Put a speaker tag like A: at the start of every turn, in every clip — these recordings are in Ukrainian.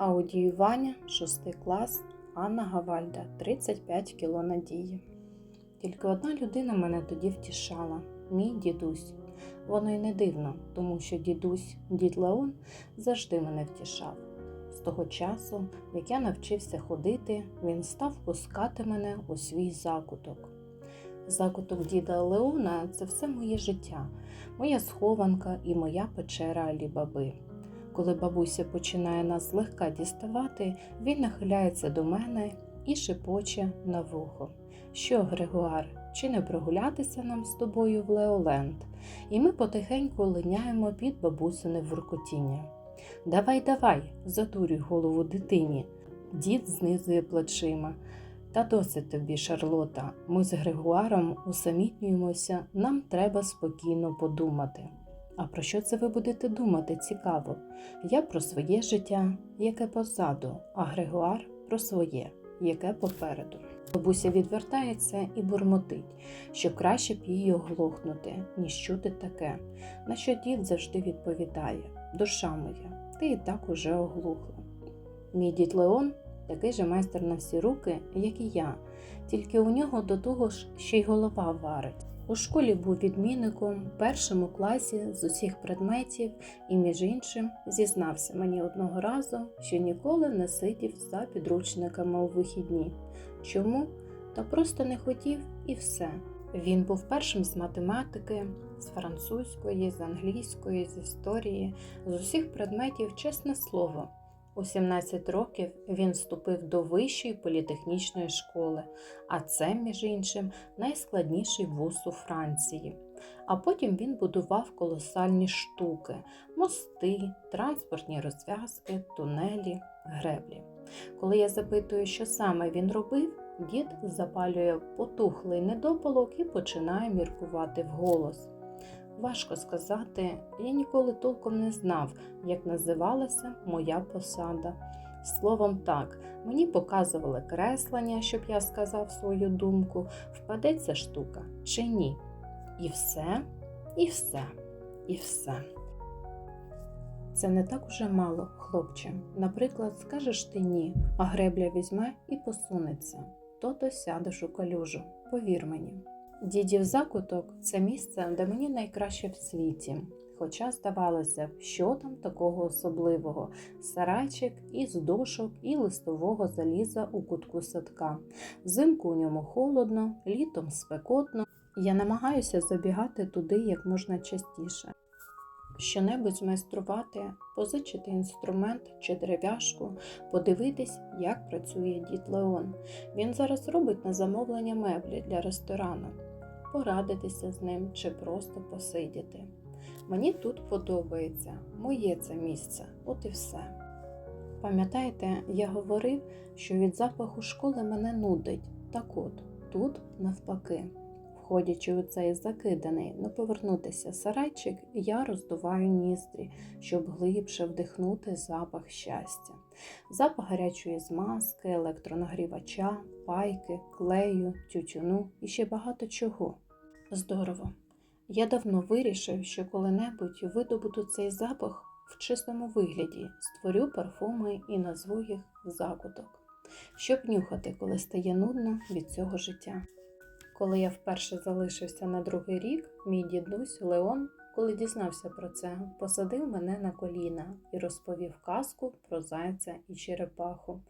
A: Аудіювання, 6 клас, Анна Гавальда, 35 кіло надії. Тільки одна людина мене тоді втішала мій дідусь. Воно й не дивно, тому що дідусь, дід Леон, завжди мене втішав. З того часу, як я навчився ходити, він став пускати мене у свій закуток. Закуток діда Леона це все моє життя, моя схованка і моя печера Алібаби. Коли бабуся починає нас злегка діставати, він нахиляється до мене і шепоче на вухо. Що, Грегуар, чи не прогулятися нам з тобою в Леоленд? І ми потихеньку линяємо під бабусине воркотіння. Давай, давай, задурюй голову дитині. Дід знизує плечима. Та досить тобі, Шарлота. Ми з Грегуаром усамітнюємося, нам треба спокійно подумати. А про що це ви будете думати? Цікаво. Я про своє життя, яке позаду, а Грегуар про своє, яке попереду. Бабуся відвертається і бурмотить, що краще б їй оглохнути, ніж чути таке, на що дід завжди відповідає: Душа моя, ти і так уже оглухла. Мій дід Леон такий же майстер на всі руки, як і я, тільки у нього до того ж ще й голова варить. У школі був відмінником, першим у класі з усіх предметів і, між іншим, зізнався мені одного разу, що ніколи не сидів за підручниками у вихідні. Чому? Та просто не хотів і все. Він був першим з математики, з французької, з англійської, з історії, з усіх предметів, чесне слово. У 17 років він вступив до вищої політехнічної школи, а це, між іншим, найскладніший вуз у Франції. А потім він будував колосальні штуки: мости, транспортні розв'язки, тунелі, греблі. Коли я запитую, що саме він робив, дід запалює потухлий недопалок і починає міркувати вголос. Важко сказати, я ніколи толком не знав, як називалася моя посада. Словом так, мені показували креслення, щоб я сказав свою думку, впаде ця штука чи ні. І все, і все, і все. Це не так уже мало, хлопче. Наприклад, скажеш ти ні, а гребля візьме і посунеться, то то сядеш у калюжу, повір мені. Дідів закуток це місце, де мені найкраще в світі. Хоча, здавалося б, що там такого особливого сарайчик із дошок і листового заліза у кутку садка. Взимку у ньому холодно, літом спекотно. Я намагаюся забігати туди як можна частіше. Щонебудь змайструвати, позичити інструмент чи дерев'яшку, подивитись, як працює дід Леон. Він зараз робить на замовлення меблі для ресторану, порадитися з ним чи просто посидіти. Мені тут подобається, моє це місце, от і все. Пам'ятаєте, я говорив, що від запаху школи мене нудить. Так от, тут навпаки. Входячи у цей закиданий, не повернутися сарайчик, я роздуваю ніздрі, щоб глибше вдихнути запах щастя, запах гарячої змазки, електронагрівача, пайки, клею, тютюну і ще багато чого. Здорово. Я давно вирішив, що коли-небудь видобуду цей запах в чистому вигляді, створю парфуми і назву їх закуток, щоб нюхати, коли стає нудно від цього життя. Коли я вперше залишився на другий рік, мій дідусь Леон, коли дізнався про це, посадив мене на коліна і розповів казку про зайця і черепаху.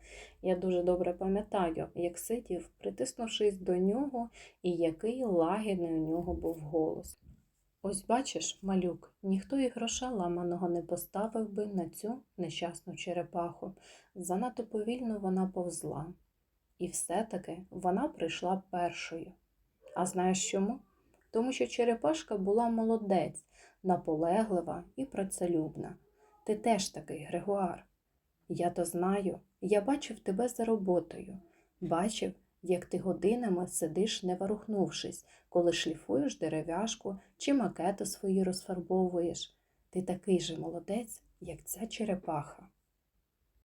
A: Я дуже добре пам'ятаю, як сидів, притиснувшись до нього, і який лагідний у нього був голос. Ось бачиш, малюк, ніхто і гроша ламаного не поставив би на цю нещасну черепаху. Занадто повільно вона повзла. І все-таки вона прийшла першою. А знаєш чому? Тому що черепашка була молодець, наполеглива і працелюбна. Ти теж такий, Грегуар. Я то знаю, я бачив тебе за роботою, бачив, як ти годинами сидиш, не ворухнувшись, коли шліфуєш дерев'яшку чи макети свої розфарбовуєш. Ти такий же молодець, як ця черепаха.